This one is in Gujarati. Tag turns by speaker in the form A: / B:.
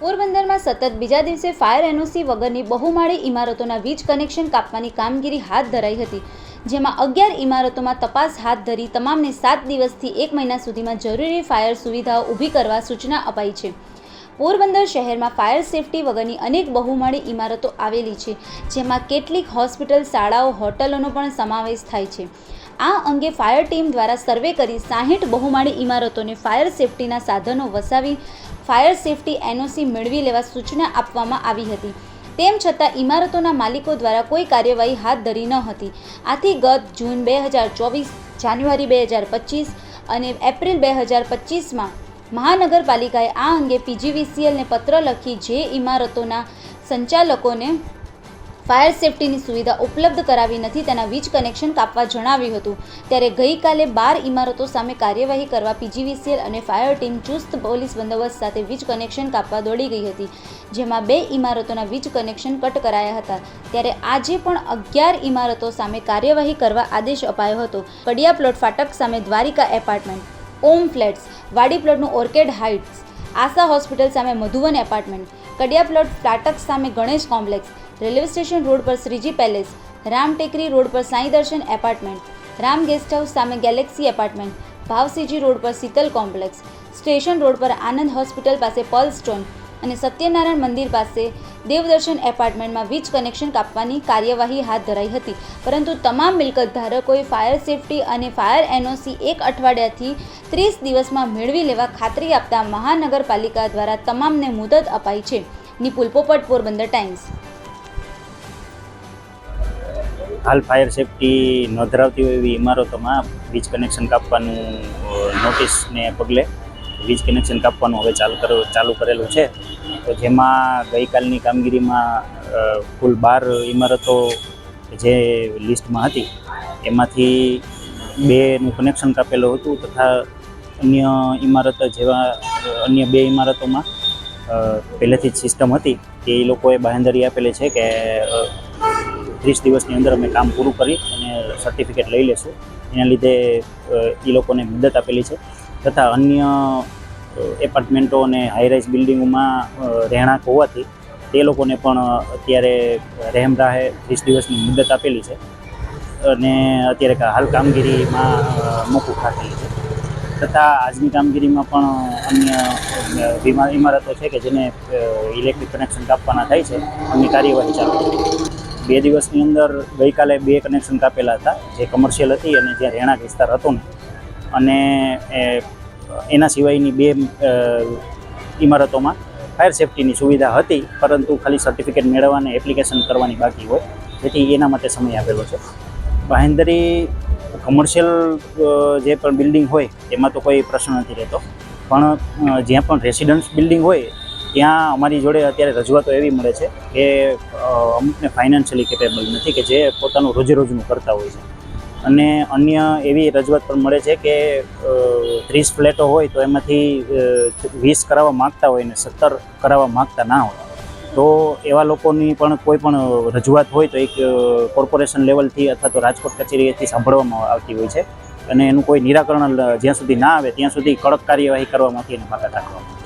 A: પોરબંદરમાં સતત બીજા દિવસે ફાયર એનઓસી વગરની બહુમાળી ઇમારતોના વીજ કનેક્શન કાપવાની કામગીરી હાથ ધરાઈ હતી, જેમાં અગિયાર ઇમારતોમાં તપાસ હાથ ધરી તમામને સાત દિવસથી એક મહિના સુધીમાં જરૂરી ફાયર સુવિધાઓ ઊભી કરવા સૂચના અપાઈ છે. પોરબંદર શહેરમાં ફાયર સેફટી વગરની અનેક બહુમાળી ઇમારતો આવેલી છે, જેમાં કેટલીક હોસ્પિટલ, શાળાઓ, હોટલોનો પણ સમાવેશ થાય છે. આ અંગે ફાયર ટીમ દ્વારા સર્વે કરી સાહીઠ બહુમાળી ઇમારતોને ફાયર સેફટીના સાધનો વસાવી ફાયર સેફટી એનઓસી મેળવી લેવા સૂચના આપવામાં આવી હતી. તેમ છતાં ઇમારતોના માલિકો દ્વારા કોઈ કાર્યવાહી હાથ ધરી ન હતી. આથી ગત જૂન બે હજાર ચોવીસ, જાન્યુઆરી બે હજાર પચીસ અને એપ્રિલ બે હજાર પચીસમાં મહાનગરપાલિકાએ આ અંગે પીજીવીસીએલને પત્ર લખી જે ઇમારતોના સંચાલકોને ફાયર સેફટીની સુવિધા ઉપલબ્ધ કરાવી નથી તેના વીજ કનેક્શન કાપવા જણાવ્યું હતું. ત્યારે ગઈકાલે બાર ઇમારતો સામે કાર્યવાહી કરવા પીજીવીસીએલ અને ફાયર ટીમ ચુસ્ત પોલીસ બંદોબસ્ત સાથે વીજ કનેક્શન કાપવા દોડી ગઈ હતી, જેમાં બે ઇમારતોના વીજ કનેક્શન કટ કરાયા હતા. ત્યારે આજે પણ અગિયાર ઇમારતો સામે કાર્યવાહી કરવા આદેશ અપાયો હતો. કડિયા પ્લોટ ફાટક સામે દ્વારિકા એપાર્ટમેન્ટ ઓમ ફ્લેટ્સ, વાડી પ્લોટનું ઓર્કેડ હાઇટ્સ, આશા હોસ્પિટલ સામે મધુવન એપાર્ટમેન્ટ, કડિયા પ્લોટ ફાટક સામે Ganesh complex, railway station road પર શ્રીજી પેલેસ, રામ ટેકરી રોડ પર Sai Darshan apartment, Ram guest house સામે ગેલેક્સી એપાર્ટમેન્ટ, ભાવસીજી રોડ પર શીતલ કોમ્પ્લેક્સ, સ્ટેશન રોડ પર આનંદ હોસ્પિટલ પાસે પર્લ સ્ટોન અને સત્યનારાયણ મંદિર પાસે દેવદર્શન એપાર્ટમેન્ટમાં વીજ કનેક્શન કાપવાની કાર્યવાહી હાથ ધરાઈ હતી. પરંતુ તમામ મિલકત ધારકોએ ફાયર સેફટી અને ફાયર એનઓસી એક અઠવાડિયાથી ત્રીસ દિવસમાં મેળવી લેવા ખાતરી આપતા મહાનગરપાલિકા દ્વારા તમામને મુદત અપાઈ છે. નિપુલ પોપટ, પોરબંદર ટાઈમ્સ.
B: હાલ ફાયર સેફટી નોંધરાવતી હોય એવી ઇમારતોમાં વીજ કનેક્શન કાપવાનું નોટિસને પગલે વીજ કનેક્શન કાપવાનું હવે ચાલુ કરો ચાલુ કરેલું છે. તો જેમાં ગઈકાલની કામગીરીમાં કુલ બાર ઇમારતો જે લિસ્ટમાં હતી, એમાંથી બેનું કનેક્શન કાપેલું હતું તથા અન્ય ઇમારત જેવા, અન્ય બે ઇમારતોમાં પહેલેથી જ સિસ્ટમ હતી. કે એ લોકોએ બાહેંધરી આપેલી છે કે ત્રીસ દિવસની અંદર અમે કામ પૂરું કરી અને સર્ટિફિકેટ લઈ લેશું. એના લીધે એ લોકોને મુદત આપેલી છે. તથા અન્ય એપાર્ટમેન્ટો અને હાઈરાઇઝ બિલ્ડિંગોમાં રહેણાંક હોવાથી તે લોકોને પણ અત્યારે રહેમ રાહે ત્રીસ દિવસની મુદત આપેલી છે અને અત્યારે હાલ કામગીરીમાં મોકું રાખેલી છે. તથા આજની કામગીરીમાં પણ અન્ય ઇમારતો છે કે જેને ઇલેક્ટ્રિક કનેક્શન કાપવાના થાય છે, એમની કાર્યવાહી ચાલુ છે. બે દિવસની અંદર ગઈકાલે બે કનેક્શન કાપેલા હતા, જે કમર્શિયલ હતી અને જે રહેણાંક વિસ્તાર હતો ને અને એના સિવાયની બે ઇમારતોમાં ફાયર સેફટીની સુવિધા હતી, પરંતુ ખાલી સર્ટિફિકેટ મેળવવાને એપ્લિકેશન કરવાની બાકી હોય, જેથી એના માટે સમય આપેલો છે. બાહેંધરી કમર્શિયલ જે પણ બિલ્ડિંગ હોય, એમાં તો કોઈ પ્રશ્ન નથી રહેતો. પણ જ્યાં પણ રેસિડન્સ બિલ્ડિંગ હોય, ત્યાં અમારી જોડે અત્યારે રજૂઆતો એવી મળે છે કે અમુકને ફાઇનાન્શિયલી કેપેબલ નથી, કે જે પોતાનું રોજે રોજનું કરતા હોય છે. અને અન્ય એવી રજૂઆત પણ મળે છે કે ત્રીસ ફ્લેટો હોય તો એમાંથી વીસ કરાવવા માગતા હોય ને સત્તર કરાવવા માગતા ના હોય. તો એવા લોકોની પણ કોઈ પણ રજૂઆત હોય તો એક કોર્પોરેશન લેવલથી અથવા તો રાજકોટ કચેરીએથી સાંભળવામાં આવતી હોય છે. અને એનું કોઈ નિરાકરણ જ્યાં સુધી ના આવે, ત્યાં સુધી કડક કાર્યવાહી કરવામાંથી માટે એને બાકાત રાખવામાં